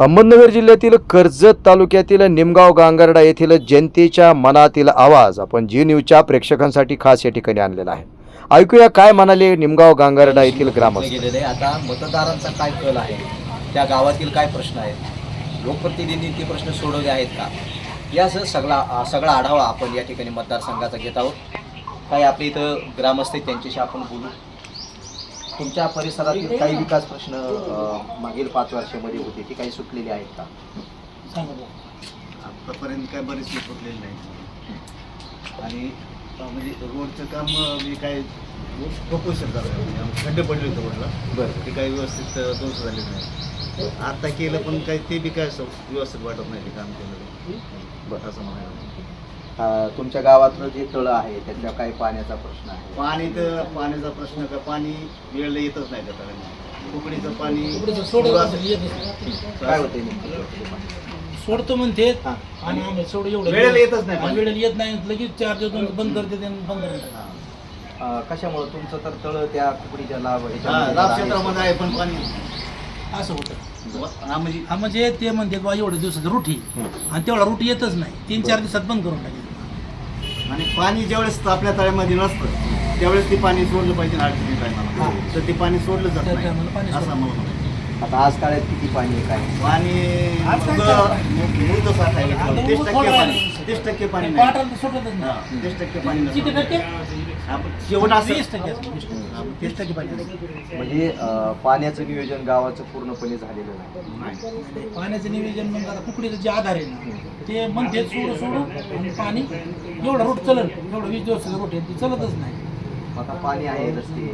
Ahmednagar जिल्ह्यातील कर्जत तालुक्यातील निमगाव गांगर्डा येथील जनतेच्या मनातील आवाज आपण जी न्यूजच्या प्रेक्षकांसाठी खास या ठिकाणी आणलेला आहे. ऐकूया काय म्हणाले निमगाव गांगर्डा येथील ग्रामस्थ. गेलेले आहे. आता मतदारांचा काय कल आहे? त्या गावातील काय प्रश्न आहेत? लोकप्रतिनिधींनी ते प्रश्न सोडवले आहेत का? यासह सगळा सगळा आढावा आपण या ठिकाणी मतदारसंघाचा घेत आहोत. काही आपले इथं ग्रामस्थ त्यांच्याशी आपण बोलू? तुमच्या परिसरातील काही विकास प्रश्न अं, मागील पाच वर्षामध्ये होते ते काही सुटलेले आहेत का? आतापर्यंत काय बरेचसे फुटलेले नाही आणि अं, म्हणजे रोडचं काम अं, मी काय प्रपोजल करतो म्हणजे आमचे खड्डे पडले होते रोडला. बरं. ते काही व्यवस्थित अं, ध्वंस झाले नाही आता केलं पण काही ते बी काय असं व्यवस्थित वाटत नाही ते काम केलं बरं. असं म्हणायला तुमच्या गावातलं जे तळं आहे त्याच्या काही पाण्याचा प्रश्न आहे? पाणी तर पाण्याचा प्रश्न का पाणी वेळेला येतच नाही त्या तळ्याला कुकडीचं पाणी सोडलं काय होते सोडतो म्हणते हां. आणि आम्ही सोड एवढं वेळेला येतच नाही आणि पाणी. वेळेला येत नाही लगेच चार दिवस बंद करते आणि बंद करते. हा. कशामुळं? तुमचं तर तळ त्या कुकडीच्या लाभ हा, ह्याच्यामध्ये लाभ आहे. क्षेत्रामध्ये आहे पण पाणी. असं होतं. हा म्हणजे हा म्हणजे ते म्हणते बा एवढ्या दिवसाचं रुटी. आणि तेवढा रुटी येतच नाही. तीन चार दिवसात बंद करून टाकेल आणि पाणी ज्यावेळेस आपल्या तळ्यामध्ये नसतं त्यावेळेस ते पाणी सोडलं पाहिजे अडचणी टायमाला. तर ते पाणी सोडलं जात नाही असं सोडलं. आता आज काळात किती पाणी आहे काय? पाणी तीस टक्के पाणी. तीस टक्के पाणी नाही. पाटाला सुटतच नाही. तीस टक्के पाणी शेवट असं तीस टक्के नाही म्हणजे पाण्याचं नियोजन गावाचं पूर्णपणे झालेलं नाही. पाण्याचं नियोजन मग आता कुकडीचं जे आधार आहे ना ते म्हणते सोडू सोडू आणि पाणी एवढा रूट चलल एवढं वीस दिवसाचं रूट आहे ते चलतच नाही. आता पाणी आहे रस्ते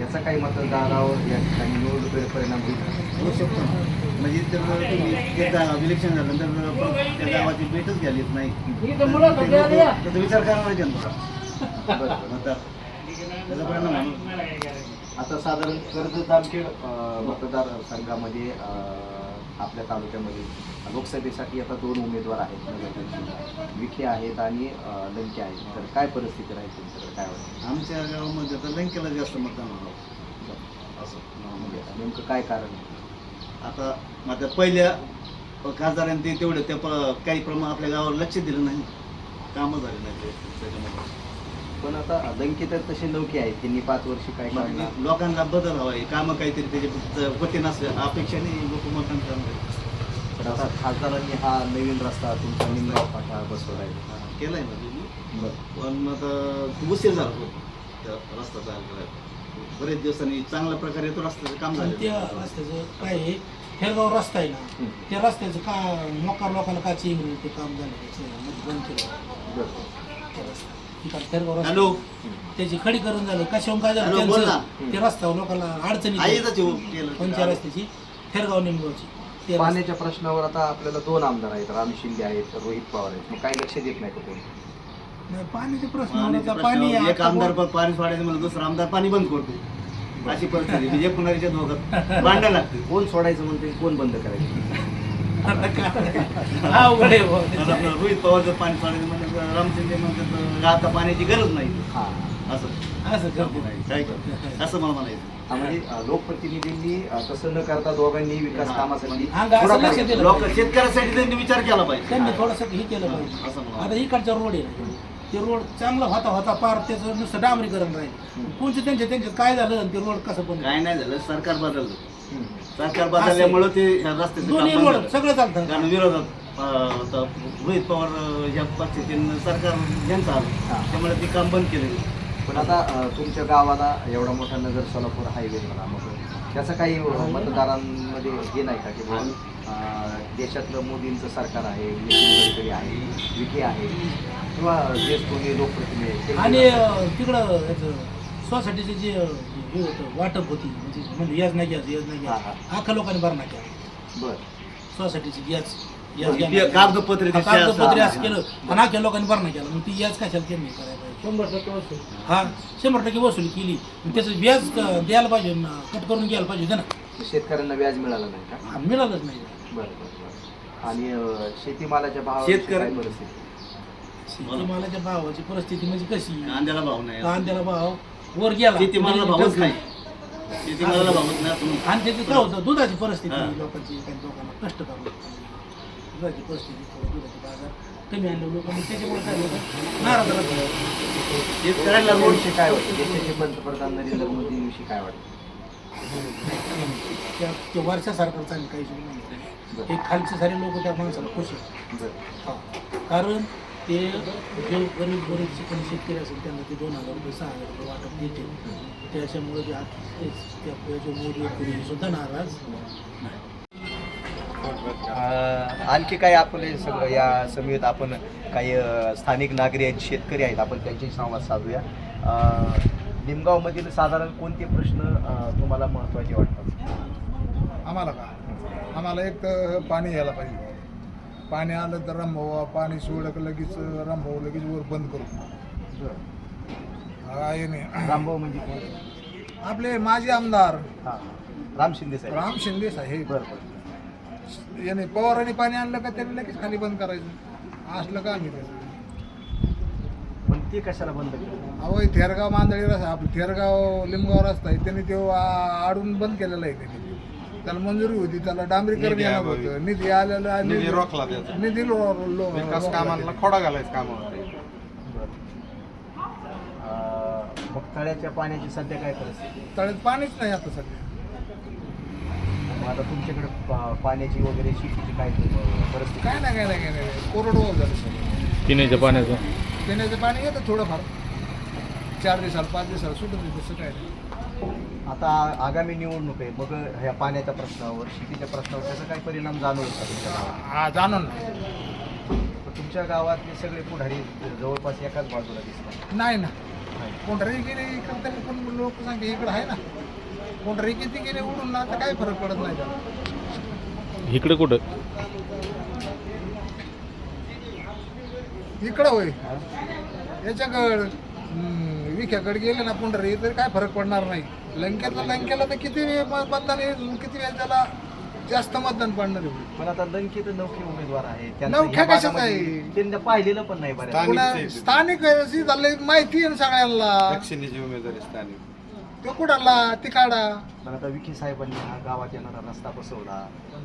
याचा काही मतदारावर या ठिकाणी निवडणुकीवर परिणाम होईल होऊ शकतो ना. म्हणजे तर तुम्ही एकदा विलेक्शन झालं तर त्या गावाची भेटच घ्यायला येत नाही त्याचा विचार करणार नाही. मतदार त्याचा परिणाम. आता साधारण अं, मतदारसंघामध्ये अं, आपल्या तालुक्यामध्ये. लोकसभेसाठी आता दोन उमेदवार आहेत. विखे आहेत आणि लंके आहेत. तर काय परिस्थिती राहील तुमच्याकडे? काय वाटतं? आमच्या गावामध्ये तर लंकेला जास्त मतदान होणार. असं. म्हणजे नेमकं काय कारण? आता माझ्या पहिल्या खासदारांनी तेवढं त्या प- काही प्रमाण आपल्या गावावर लक्ष दिलं नाही. कामं झाले नाही त्याच्यामध्ये. पण आता लंके तर तसे लौके आहेत त्यांनी पाच वर्ष काय मग करणार लोकांना बदल हवा आहे कामं काहीतरी त्याचे होते नसले अपेक्षा नाही लोक मतदान करणार पण आता खासदारांनी हा नवीन रस्ता तुमचा निमगाव फाटा बसवला आहे केलाय म्हणजे बरं. पण मग आता उशीर झाला तो त्या रस्ता तयार करायला बरेच दिवसांनी चांगल्या प्रकारे तो रस्त्याचं काम आणि त्या झालं रस्त्याचं काय आहे हेरगाव रस्ता आहे ना. त्या रस्त्याचं का मोकार लोकांना का इंग्रजी ते काम झालं त्याचं बंद केलं बरं. त्या रस्ता. हॅलो. त्याची खडी करून झालं. कशावून काय झालं? हॅलो, बोल. त्यांचं ते रस्ता लोकांना अडचणी आई कोणत्या रस्त्याची? हेरगाव निमगावची ते रस्ता. पाण्याच्या प्रश्नावर आता आपल्याला दोन आमदार आहेत. राम शिंदे आहेत रोहित पवार आहेत. मग काही लक्ष देत नाही का कोणी? नाही, पाण्याचे प्रश्न पाण्याच्या पाणी प्रश्नावर एक आता आमदार पण पाणी सोडायचं म्हणून दुसरा आमदार पाणी बंद करतो. अशी परिस्थिती. म्हणजे कुणाच्या दोघात भांडण लागते कोण सोडायचं म्हणते कोण बंद करायचं? अवघड आहे बुवा. आता आपलं रोहित पवार जर पाणी सोडायचं म्हणजे रामचंद्र म्हणतात आता पाण्याची गरज नाही हा असं असं करते काय करतो? असं मला म्हणायचं हा, म्हणजे अं, लोकप्रतिनिधींनी अं, तसं न करता दोघांनी विकास. कामासाठी हा, असं पुढाकार लक्ष घेतला. दिलं लोक पाहिजे. शेतकऱ्यासाठी त्यांनी विचार केला पाहिजे त्यांनी थोडंसं हे केलं हा, पाहिजे असं आता इकडचा रोड आहे ते रोड चांगला होता होता पार त्याचं नुसतं डांबरीकरण राहील कोणते त्यांच्या त्यांच्यात काय झालं आणि ते रोड कसं पण काय नाही झालं सरकार बदललं हम्म. सरकार बदलल्यामुळं ते ह्या रस्त्याचं दोन्ही काम बंद रोड झालं. सगळं चालतं कारण विरोधात अं, आता रोहित पवार अं, या पक्षाचे सरकार ज्यांचं आलं. त्यामुळे ते काम बंद केलं पण आता अं, तुमच्या गावाला एवढा मोठा नगर सोलापूर हायवे म्हणा मग त्याचं काही अं, मतदारांमध्ये हे नाही का की बुवा, अं, देशातलं मोदींचं सरकार आहे नितीन गडकरी आहे विखे आहे किंवा देश कोणी लोकप्रतिनिधी आहेत, ते- आणि अं, तिकडं याचं सोसायटीचे जे अं, हे होतं वाटप होती. म्हणजे म्हणजे याच नाही गॅस याच नाही हा, गॅस अख्खा लोकांनी भरणा केला. बरं. सोसायटीची याच ते. कागदपत्रे हा, कागदपत्रे असं- केलं. आणि अख्या लोकांनी भरणा केला. मग ती याच कशाला त्यांनी करायला पाहिजे? शंभर टक्के वसूल. हा शंभर टक्के वसुली केली. मग त्याचं व्याज क- द्यायला पाहिजे ना कट करून घ्यायला पाहिजे होतं ना. शेतकऱ्यांना व्याज मिळालं नाही का? हा, मिळालंच नाही. बरं बरं बरं. आणि अं, शेतीमालाच्या भाव शेतकरी- परिस्थिती? शेतीमालाच्या भावाची परिस्थिती म्हणजे कशी? कांद्याला भाव नाही. कांद्याला भाव वर गेला. शेतीमालाला भावच नाही. शेतीमालाला भावच नाही. आणि त्याचं काय होतं? दुधाची परिस्थिती. लोकांची काही लोकांना कष्ट लागतं. दुधाची परिस्थिती थोडं दुधाचे बाजार कमी आणले लोकांनी. त्याच्यामुळे काय होतं? नाराज राहतात. शेतकऱ्याला रोड विषयी काय वाटतं? देशाचे पंतप्रधान नरेंद्र मोदींविषयी काय वाटतं? त्या वरच्या सरकारचा आणि काही नाही. हे खालचे सारे लोक त्या माणसाला खुश आहेत. बरं. हा. कारण ते जे गरीब गरीब शिकून शेतकरी असेल त्यांना ते दोन हजार रुपये सहा हजार रुपये वाटप देतील. त्याच्यामुळे ते आत- ते- त्या जे मोदी सुद्धा नाराज. आणखी काही आपले सगळं या समितीत आपण काही स्थानिक नागरिक आहेत शेतकरी आहेत आपण त्यांच्याशी संवाद साधूया. निमगावमधील साधारण कोणते प्रश्न तुम्हाला महत्त्वाचे वाटतात? आम्हाला का? आम्हाला एक तर पाणी यायला पाहिजे. पाणी आलं तर रंभावा पाणी की लगेच रंभाऊ लगेच वर बंद करू हा, हे नाही. रामभाऊ म्हणजे कोण? आपले माजी आमदार. हां. राम शिंदे साहेब. राम शिंदे साहेब. बरं बरं. याने पवारांनी पाणी आणलं का त्यांनी लगेच खाली बंद करायचं? असलं का आम्ही त्याचं? पण ते कशाला बंद केलं? अहो हे थेरगाव मांदळी रस्ता आपलं थेरगाव लिंबगाव रस्ता आहे त्यांनी तो आ- आडून बंद केलेला आहे त्यांनी. त्याला मंजुरी होती त्याला डांबरीकरण येणार होतं. निधी आलेला निधी रोखला त्याचा. निधी लो- लो- विकास कामांना खोडा घालायचं काम होते बरं. अं, मग तळ्याच्या पाण्याची सध्या काय परिस्थिती? तळ्यात पाणीच नाही आता सध्या. मग आता तुमच्याकडे पा- पाण्याची वगैरे शेतीची काय अं, परिस्थिती? काय नाही काय नाही काय नाही. कोरडवाहू झालं सगळं पिण्याच्या पाण्याचं. पिण्याचं पाणी येतं थोडंफार. चार दिवसाला पाच दिवसाला सुटत नाही तसं काय नाही. आता आगामी निवडणूक आहे मग ह्या पाण्याच्या प्रश्नावर शेतीच्या प्रश्नावर त्याचा काय परिणाम जाणवत का तुमच्या गावात? हा जाणून नाही. तर तुमच्या गावातले सगळे पुढारी जवळपास एकाच बाजूला दिसतात. नाही ना. कोणतरी गेले इकडं तरी पण लोक सांगे इकडं आहे ना. कोणतरी किती गेले उडून ना आता काय फरक पडत नाही त्याला. इकडे कुठं? इकडं होय. याच्याकडं. हम्म, विख्याकडे गेले ना पुंडरी तरी काय फरक पडणार नाही. लंकेतला लंकेला तर किती मतदान आहे, किती वेळ त्याला जास्त मतदान पडणार आहे? पण आता लंकेत नौके उमेदवार आहे नवखे ह्या कशाचं भागामध्ये आहे? त्यांनी पाहिलेलं पण नाही बऱ्याच स्थानिक पुन्हा झालंय माहिती आहे ना सगळ्यांना. दक्षिणेची उमेदवारी स्थानिक. तो कुडाला तिकाडा. पण आता विखे साहेबांनी हा गावात येणारा रस्ता बसवला.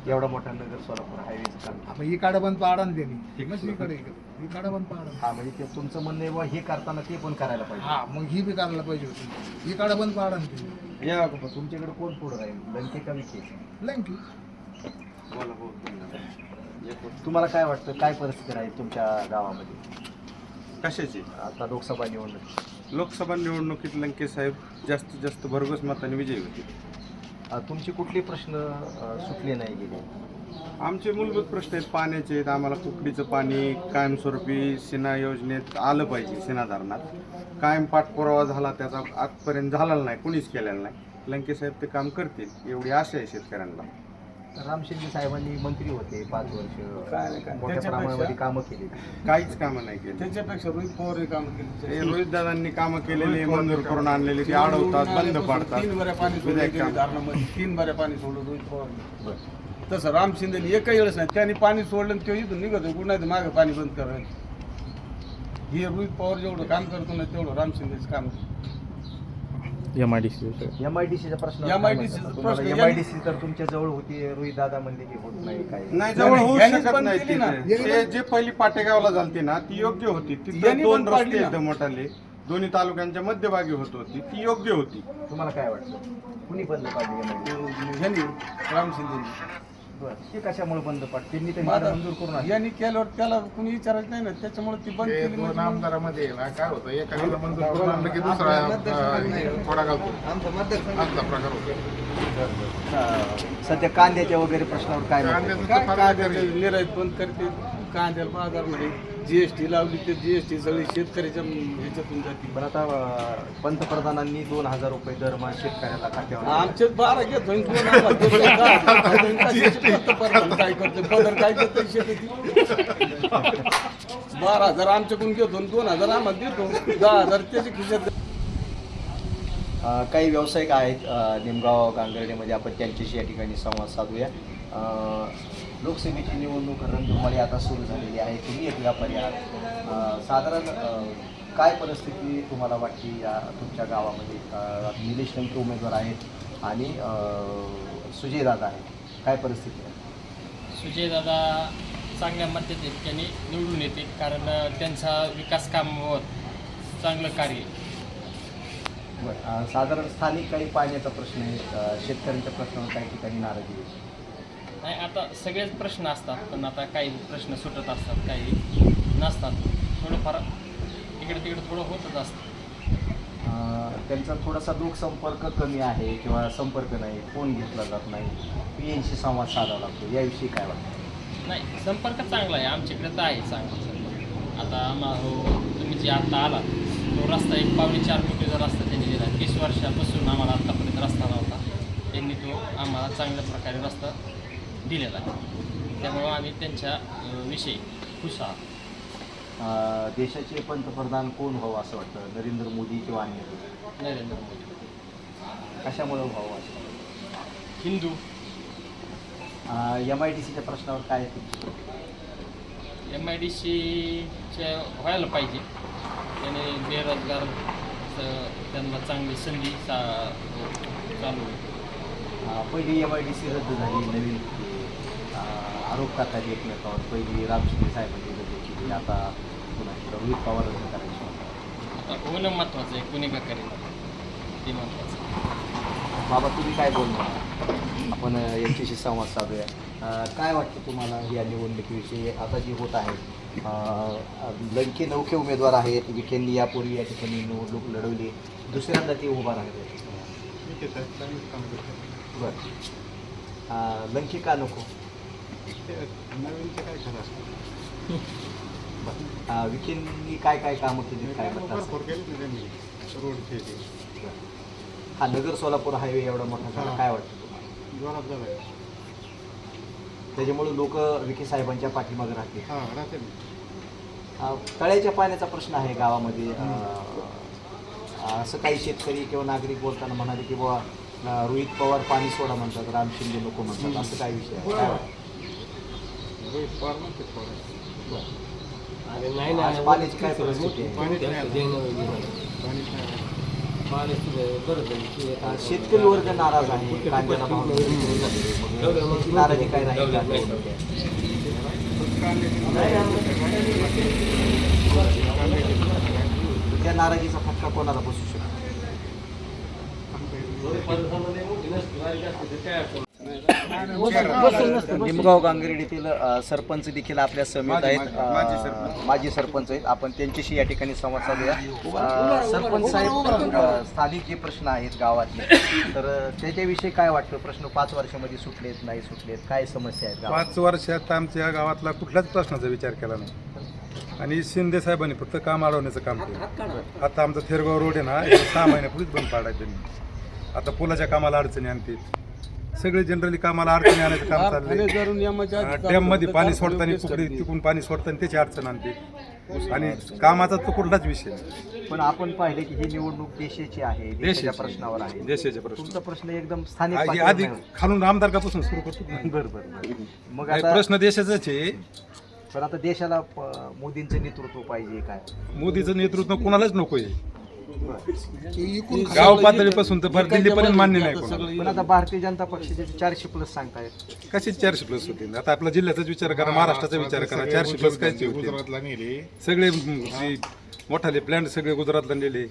एवढा मोठा नगर सोलापूर हायवेचं काम आपण इकडं बंद पाडा ना त्यांनी मग इकडे. इकडं बंद पाडा हा म्हणजे ते तुमचं म्हणणं आहे बुवा हे करताना ते पण करायला पाहिजे. हा मग ही बी करायला पाहिजे होती. इकडं बंद पाडा ना त्यांनी. या मग तुमच्याकडे कोण पुढं राहील? लंके का विखे? लंकी. बोला तुम्हाला काय वाटतं? काय परिस्थिती राहील तुमच्या गावामध्ये? कशाची? आता लोकसभा निवडणूक लोकसभा निवडणुकीत लंके साहेब जास्तीत जास्त भरघोस मताने विजयी होते. अ, तुमचे कुठले प्रश्न सुटले नाही गेले? आमचे मूलभूत प्रश्न आहेत पाण्याचे आहेत. आम्हाला कुकडीचं पाणी कायमस्वरूपी सिना योजनेत आलं पाहिजे सिना धरणात. कायम पाठपुरावा झाला त्याचा आजपर्यंत झालेला नाही कुणीच केलेला नाही. लंकेसाहेब ते काम करतील एवढी आशा आहे शेतकऱ्यांना. राम शिंदे साहेबांनी मंत्री होते पाच वर्ष. काय नाही, काय. मोठ्या प्रमाणामध्ये कामं केली. काहीच कामं नाही केली. त्याच्यापेक्षा रोहित पवार काम केले. हे रोहित दादांनी कामं केलेली मंजूर करून आणलेली ती अडवतात बंद पाडतात. तीन बऱ्या पाणी विधायक सोडलं काम. धरणामध्ये. तीन बऱ्या पाणी सोडलं रोहित पवार तसं राम शिंदेने एकही वेळेस नाही. त्यांनी पाणी सोडलं आणि तो इथून निघतो कुठं नाही मागे पाणी बंद करायचं हे रोहित पवार जेवढं काम करतो ना तेवढं राम शिंदेचं काम M I D C M I D सीचा प्रश्न MIDC चा प्रश्न- एम आय डी सी तर तुमच्या जवळ होती रोहित दादा म्हणले की होत नाही काय नाही जवळ होऊ शकत नाही. तिथे. ते जे पहिली पाटेगावला झालती ना ती योग्य होती. तिथे यांनी दोन पाडली रस्ते ना. एकदम मोठाले. दोन्ही तालुक्यांच्या मध्यभागी होत होती. ती योग्य होती. तुम्हाला काय वाटतं? कुणी बंद राम शिंदेनी बरं. ते कशामुळे बंद पाड त्यांनी तर मग आता मंजूर करून आणली. यांनी केल्यावर त्याला कुणी विचारायचं नाही ना त्याच्यामुळे ती बंद केली दोन म्हणजे आमदारामध्ये ना काय होतं एखाद्याला मंजूर करून आणलं की दुसरा अं, थोडा घालतो. आमचा प्रकार होतो. अं, सध्या कांद्याच्या वगैरे प्रश्नावर काय मत आहे? कांद्याचं काय तर फार काय गरीब. करते निर्यात बंद करते कांद्याला बाजार नाही जीएसटी लावली तर जीएसटी सगळी शेतकऱ्याच्या ह्याच्यातून जाते पण आता अं, पंतप्रधानांनी दोन हजार रुपये दरमहा शेतकऱ्याला खात्यावर आमचे बारा घेतो आणि आणि कशाचे पंतप्रधान काय करते? पदर काय करते शेती बारा हजार आमच्याकडून घेतो आणि दोन हजार आम्हाला देतो. दहा हजार त्याच्या खिशात अ, काही व्यावसायिक आहेत अ, निमगाव गांगर्डेमध्ये आपण त्यांच्याशी या ठिकाणी संवाद साधूया. अ, लोकसभेची निवडणूक रणधुमाळी आता सुरू झालेली आहे. तुम्ही एक व्यापारी आहात. साधारण काय परिस्थिती तुम्हाला वाटते या तुमच्या गावामध्ये? निलेश लंके उमेदवार आहेत आणि सुजयदादा आहेत. काय परिस्थिती आहे? सुजयदादा चांगल्या मध्यस्थानी निवडून येतील कारण त्यांचा विकास कामावर चांगलं कार्य. बरं साधारण स्थानिक काही पाण्याचा प्रश्न आहे. शेतकऱ्यांच्या प्रश्नावर काही ठिकाणी नाराजी आहे. नाही आता सगळेच प्रश्न असतात पण आता काही प्रश्न सुटत असतात काही नसतात. थोडंफार इकडे तिकडे थोडं होतच असतं. त्यांचा थोडासा लोकसंपर्क कमी आहे किंवा संपर्क नाही फोन घेतला जात नाही पी एनशी संवाद साधावा लागतो याविषयी काय वाटतं? नाही संपर्क चांगला आहे आमच्याकडे तर आहे चांगला संपर्क. आता आम्हा हो तुम्ही जे आत्ता आला तो रस्ता एक पावणे चार किलोचा रस्ता त्यांनी दिला. तीस वर्षापासून आम्हाला आत्तापर्यंत रस्ता नव्हता. त्यांनी तो आम्हाला चांगल्या प्रकारे रस्ता दिलेला आहे त्यामुळं आम्ही त्यांच्या विषयी खुश आहोत अं, देशाचे पंतप्रधान कोण व्हावं असं वाटतं नरेंद्र मोदी किंवा अन्य? नरेंद्र मोदी कशामुळे व्हावं असं? हिंदू एम आय डी सीच्या प्रश्नावर काय आहे तुमचं? एम आय डी सीच्या व्हायला पाहिजे त्याने बेरोजगार स- त्यांना चांगली संधी चा चालू. पहिली एम आय डी सी रद्द झाली नवीन आरोप करतात एकमेकावर. पहिली रामशिंदे साहेबांनी रद्द केली आता पुन्हा रोहित पवार रद्द करायची आता होणं महत्त्वाचं आहे कुणी का करेल ते महत्त्वाचं आहे. बाबा तुम्ही काय बोलणार? आपण यांच्याशी संवाद साधूया. काय वाटतं तुम्हाला या निवडणुकीविषयी? आता जी होत आहे लंके नौके उमेदवार आहेत विखेंनी यापूर्वी या ठिकाणी निवडणूक लढवली. दुसऱ्यांदा ते उभा राहिले. बरं. लंके का नको? विखेंनी काय काय कामं केली काय हा नगर सोलापूर हायवे एवढा मोठा झाला. काय वाटतं तुम्हाला? त्याच्यामुळे लोक विखे साहेबांच्या पाठीमागे राहतील. तळ्याच्या पाण्याचा प्रश्न आहे गावामध्ये. असं काही शेतकरी किंवा नागरिक बोलताना म्हणाले की बाबा रोहित पवार पाणी सोडा म्हणतात राम शिंदे नको म्हणतात असं काही विषय आहे. काय वाटतं? बरं. आज पाण्याची काय परिस्थिती आहे? अं, शेतकरी वर्ग नाराज आहे. कांद्याला भाव नाही. नाराजी काय नाही. का? त्या नाराजीचा फटका कोणाला बसू शकतो निमगाव गांगरेडीतील सरपंच देखील आपल्या समेत आहेत. माजी सरपंच. आहेत. आपण त्यांच्याशी या ठिकाणी संवाद साधूया. सरपंच साहेब स्थानिक जे प्रश्न आहेत गावातले तर त्याच्याविषयी काय वाटतं? प्रश्न पाच वर्षामध्ये सुटलेत नाही सुटलेत. काय समस्या आहेत गावात? पाच वर्षात आमच्या गावातला कुठल्याच प्रश्नाचा विचार केला नाही. आणि शिंदे साहेबांनी फक्त काम अडवण्याचं काम केलं. आता आमचा थेरगाव रोड आहे ना सहा महिन्यापूर्वीच बंद पाडायचं त्यांनी आता पुलाच्या कामाला अडचणी आणतील सगळे जनरली कामाला अडचणी आणायचं काम चाललंय डॅममध्ये पाणी सोडताना कुकडे करते. तिकून पाणी सोडताना त्याची अडचण आणते आणि कामाचा तो कुठलाच विषय. पण आपण पाहिले की ही निवडणूक देशाची आहे देशाच्या देशाची. प्रश्नावर आहे देशाचे प्रश्न तुमचा प्रश्न एकदम स्थानिक आधी. खालून आमदारकापासून सुरू करतो ना. बरं बरं बरं. मग आता प्रश्न देशाचाच आहे पण आता देशाला मोदींचं नेतृत्व पाहिजे काय मोदीचं नेतृत्व कोणालाच नको आहे गाव पातळीपासून तर भर दिल्लीपर्यंत मान्य नाही कोणाला. पण आता भारतीय जनता पक्षाचे चारशे प्लस सांगतायत. कशी चारशे प्लस होतील आता आपल्या जिल्ह्याचाच विचार करा महाराष्ट्राचा विचार करा. चारशे प्लस काय सगळे म, जे मोठाले प्लॅन सगळे गुजरातला नेले.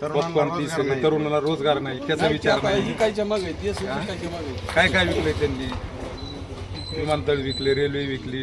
पॉपकॉर्न ती सगळे तरुणाला रोजगार नाही त्याचा विचार नाही. विकायच्या मागे देश विकायच्या मागे. काय काय विकलंय त्यांनी? विमानतळ विकले रेल्वे विकली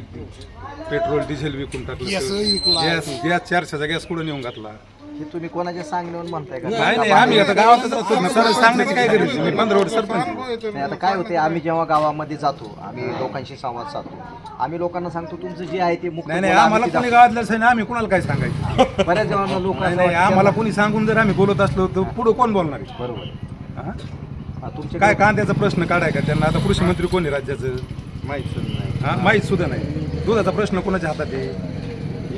पेट्रोल डिझेल विकून टाकलं. विकला. गॅस गॅस चारशेचा गॅस कुठं नेऊन घातला? हे तुम्ही कोणाच्या सांगण्यावर म्हणताय का? नाही नाही आम्ही आता गावातच राहतो ना सर सांगण्याची काय गरज? मी पंधरा वर्ष सरपंच आहे. नाही, आता काय होते आम्ही जेव्हा गावामध्ये जातो आम्ही लोकांशी संवाद साधतो. आम्ही लोकांना सांगतो तुमचं जे आहे ते मुक्त नाही नाही बोला, आम्हाला आम्ही कोणी गावातलं असेल ना आम्ही कुणाला काय सांगायचं. बऱ्याच लोक नाही नाही आम्हाला कोणी सांगून जर आम्ही बोलत असलो तर पुढे कोण बोलणार आहे? बरोबर. हा? हा, तुमचे काय कांद्याचा प्रश्न काढाय का त्यांना? आता कृषी मंत्री कोण आहे राज्याचं? माहीत नाही. हा माहीत सुद्धा नाही. दुधाचा प्रश्न कोणाच्या हातात आहे?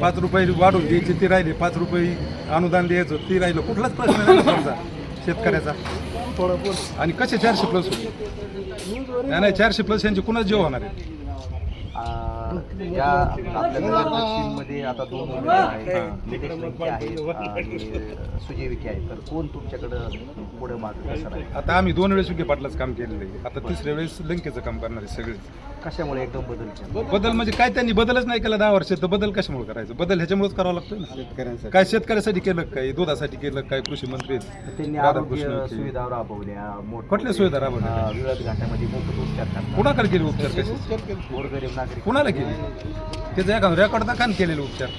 पाच रुपये वाढून द्यायचे ते राहिले. पाच रुपये अनुदान द्यायचं ते राहिलं. कुठलाच प्रश्न नाही समजा शेतकऱ्याचा. आणि कसे चारशे प्लस नाही नाही चारशे प्लस यांचे कुणाच जेव होणार आहे? आता दोन सुजय विखे आहेत. तर कोण तुमच्याकडं पुढे आता आम्ही दोन वेळेस विखे पाटलाच काम केलेलं आहे. आता तिसऱ्या वेळेस लंकेचं काम करणार आहे सगळे. कशामुळे एकदम बदल केला? बदल म्हणजे काय त्यांनी बदलच नाही केला दहा वर्ष तर बदल कशामुळे करायचं? बदल ह्याच्यामुळेच करावा लागतोय ना. शेतकऱ्यांसाठी. काय शेतकऱ्यासाठी केलं काय? दुधासाठी केलं काय? कृषी मंत्री. त्यांनी आरोग्य. सुविधा राबवल्या मोठ कुठल्या सुविधा राबवल्या? विळद घाटामध्ये मोफत उपचार करतात. कुणाकडे केले उपचार कसे? गोरगरीब नागरिक कुणाला केले? त्याचं एखादं रेकॉर्ड दाखल केलेले उपचार.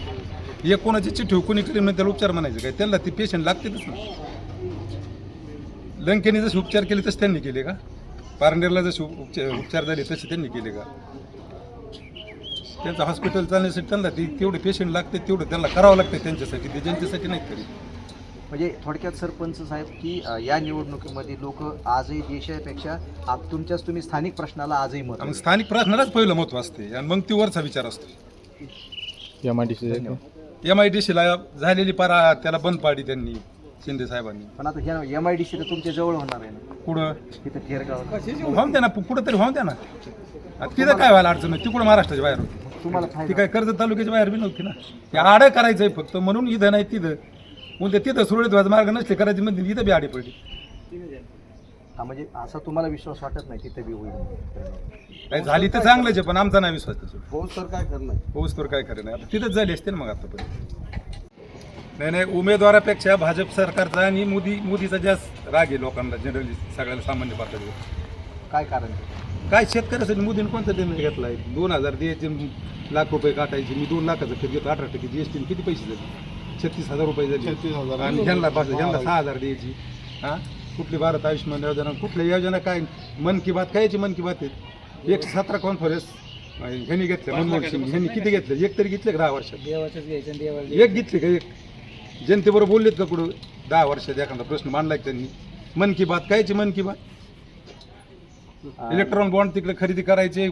एक कोणाची चिठ्ठी कोणी केली म्हणजे त्याला उपचार म्हणायचे काय? त्यांना ती पेशंट लागतेच ना. लंकेने जसे उपचार केले तसे त्यांनी केले का? पारनेरला जसे उपचार उपचार झाले तसे त्यांनी केले का? त्यांचं हॉस्पिटल चालण्यासाठी त्यांना ती तेवढे पेशंट लागते तेवढं त्यांना करावं लागतं त्यांच्यासाठी. ते जनतेसाठी नाही करी म्हणजे थोडक्यात सरपंच साहेब की अ, या निवडणुकीमध्ये लोक आजही देशापेक्षा आप तुमच्याच तुम्ही स्थानिक प्रश्नाला आजही मत मग स्थानिक प्रश्नालाच पहिलं महत्त्व असते आणि मग ती वरचा विचार असतो. M I D C M I D सीला झालेली पारा त्याला बंद पाडली त्यांनी. शिंदे साहेबांनी. पण आता ह्या एम आय डी सी तुमच्या जवळ होणार आहे ना. कुठं? तिथं व्हावून द्या ना कुठं तरी व्हावून द्या ना. आता तिथं काय व्हायला अडचण नाही ती कुठं महाराष्ट्राच्या बाहेर होती. तुम्हाला ती फायदा काय कर्जत तालुक्याच्या बाहेर बी नव्हती ना. ते आडं करायचंय फक्त म्हणून इथं नाही तिथं. उद्या तिथं सुरळीत व्हायचं मार्ग नसले करायची म्हणजे इथं बी आडी पडली. हा, म्हणजे असा तुम्हाला विश्वास वाटत नाही तिथं बी होईल काय झाली तर चांगलंच आहे पण आमचा नाही विश्वास त्याच्यावर पाऊस तर काय करणार? पाऊस तर काय खरं नाही. आता तिथंच झाली असते ना मग आतापर्यंत. नाही नाही उमेदवारापेक्षा भाजप सरकारचा आणि मोदी मोदीचा जास्त राग आहे लोकांना जनरली सगळ्याला सामान्य पातळीवर. काय कारण? काय शेतकऱ्यासाठी मोदीने कोणता निर्णय घेतला आहे दोन हजार द्यायचे लाख रुपये काटायचे मी दोन लाखाचं फिर घेतो अठरा टक्के जीएसटी किती पैसे झाले? छत्तीस हजार रुपये झाले. आणि ह्यांना पाच ह्यांना सहा हजार द्यायची. हां? कुठली भारत आयुष्यमान योजना कुठल्या योजना काय? मन की बात कायची मन की बात आहे? एकशे सतरा कॉन्फरन्स ह्यांनी घेतले मनमोहन सिंग ह्यांनी किती घेतले? एक तरी घेतले का दहा वर्षात? घ्यायचं देवा एक घेतले का एक? जनतेबरोबर बोललेत का कुठं? दहा वर्षात एखादा प्रश्न मांडलाय त्यांनी? मन की बात कायची मन की बात? इलेक्ट्रॉन बॉन्ड तिकडे खरेदी करायचे.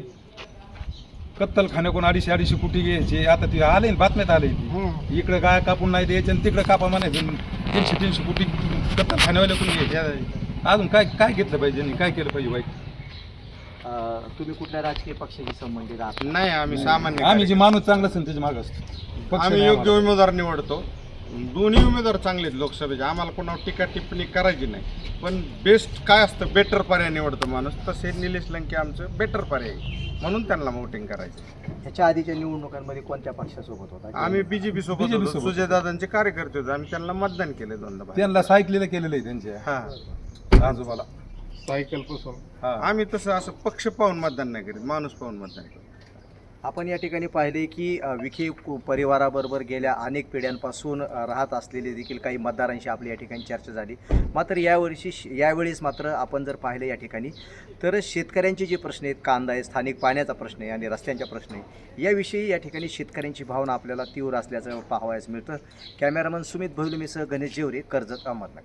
कत्तल खाण्याकडून अडीचशे अडीचशे कोटी घ्यायचे. आता ते आले ना बातम्यात आले ती. इकडे काय कापून नाही द्यायचे आणि तिकडे कापा म्हणायचे. तीनशे तीनशे कोटी कत्तल खाण्यावाल्याकडून घ्यायचे. अजून काय काय घेतलं पाहिजे आणि काय केलं पाहिजे वाईट? तुम्ही कुठल्या राजकीय पक्षाशी संबंधित आहात? नाही आम्ही सामान्य आम्ही जे माणूस चांगला असेल त्याच्या मागं असतो. पक्ष आम्ही योग्य. उमेदवार निवडतो. दोन्ही उमेदवार चांगले आहेत लोकसभेचे. आम्हाला कोणावर टीका टिप्पणी करायची नाही. पण बेस्ट काय असतं? बेटर पर्याय निवडतो माणूस. तसे निलेश लंके आमचं बेटर पर्याय आहे. म्हणून त्यांना वोटिंग करायचं. ह्याच्या आधीच्या निवडणुकांमध्ये कोणत्या पक्षासोबत होता? आम्ही बीजेपी सोबत BJP होतो सोबत. सुजयदादांचे कार्यकर्ते होते. आम्ही त्यांना मतदान केलं दोनदा बाहेर. त्यांना सायकलीला केलेलं आहे त्यांच्या हा. आजोबाला. सायकलपासून. हा. आम्ही तसं असं पक्ष पाहून मतदान नाही करीत. माणूस पाहून मतदान करतो आपण या ठिकाणी पाहिले की विखे कु- परिवाराबरोबर गेल्या अनेक पिढ्यांपासून राहत असलेले देखील काही मतदारांशी आपली या ठिकाणी चर्चा झाली. मात्र यावर्षी यावेळेस मात्र आपण जर पाहिलं या ठिकाणी तर शेतकऱ्यांचे जे प्रश्न आहेत कांदा आहे स्थानिक पाण्याचा प्रश्न आहे आणि रस्त्यांचा प्रश्न आहे याविषयी या ठिकाणी शेतकऱ्यांची भावना आपल्याला तीव्र असल्याचं पाहावयास मिळतं. कॅमेरामन सुमित भैलुमीसह गणेश जेवरे कर्जत अहमदनगर.